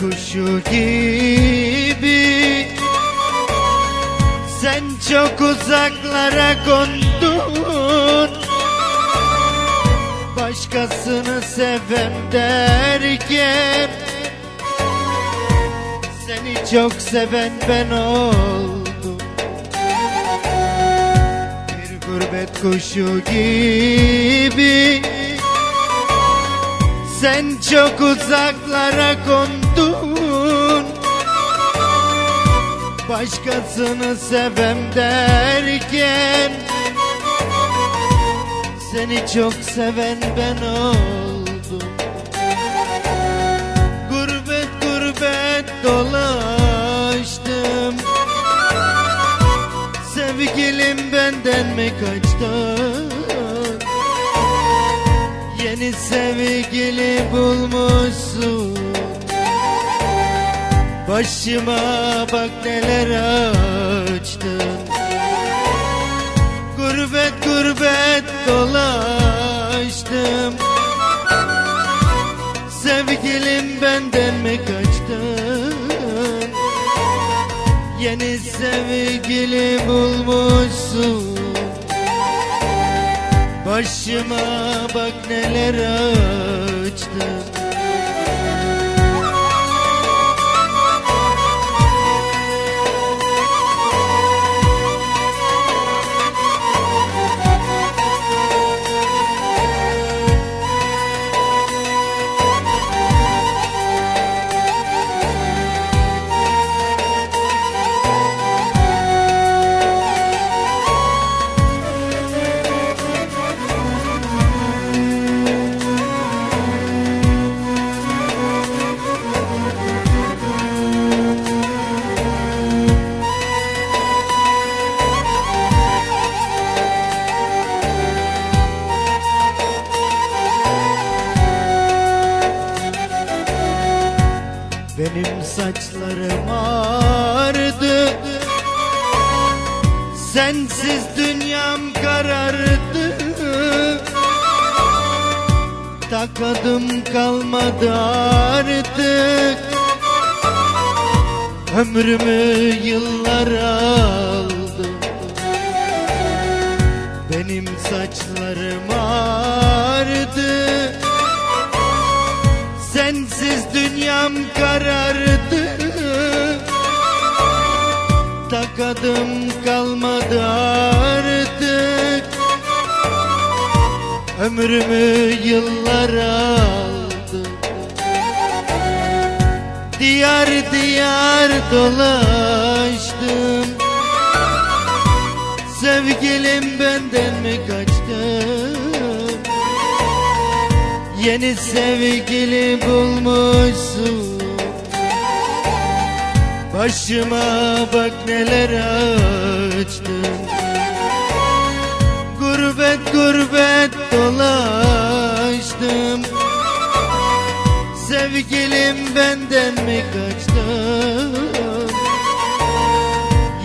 kuşu gibi. Sen çok uzaklara kondun. Başkasını sevem derken. Seni çok seven ben oldum. Bir gurbet kuşu gibi Sen çok uzaklara kondun. Başkasını sevem derken Seni çok seven ben oldum. Gurbet gurbet dolaştım. Sevgilim benden mi kaçtın Yeni sevgili bulmuşsun. Başıma bak neler açtın. Gurbet gurbet dolaştım. Sevgilim benden mi kaçtın? Yeni sevgili bulmuşsun Başıma bak neler açtın Benim saçlarım ağrıdı Sensiz dünyam karardı. Takadım kalmadı artık. Ömrümü yıllar aldı. Benim saçlarım ağrıdı Sensiz dünyam karardı. Takadım kalmadı artık. Ömrümü yıllar aldı. Diyar diyar dolaştım. Sevgilim benden mi kaçtı Yeni sevgili bulmuşsun. Başıma bak neler açtın. Gurbet gurbet dolaştım. Sevgilim benden mi kaçtı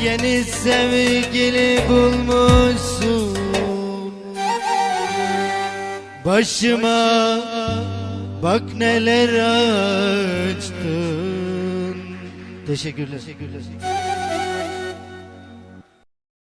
Yeni sevgili bulmuşsun Başıma bak neler açtın Teşekkürler. Teşekkürler.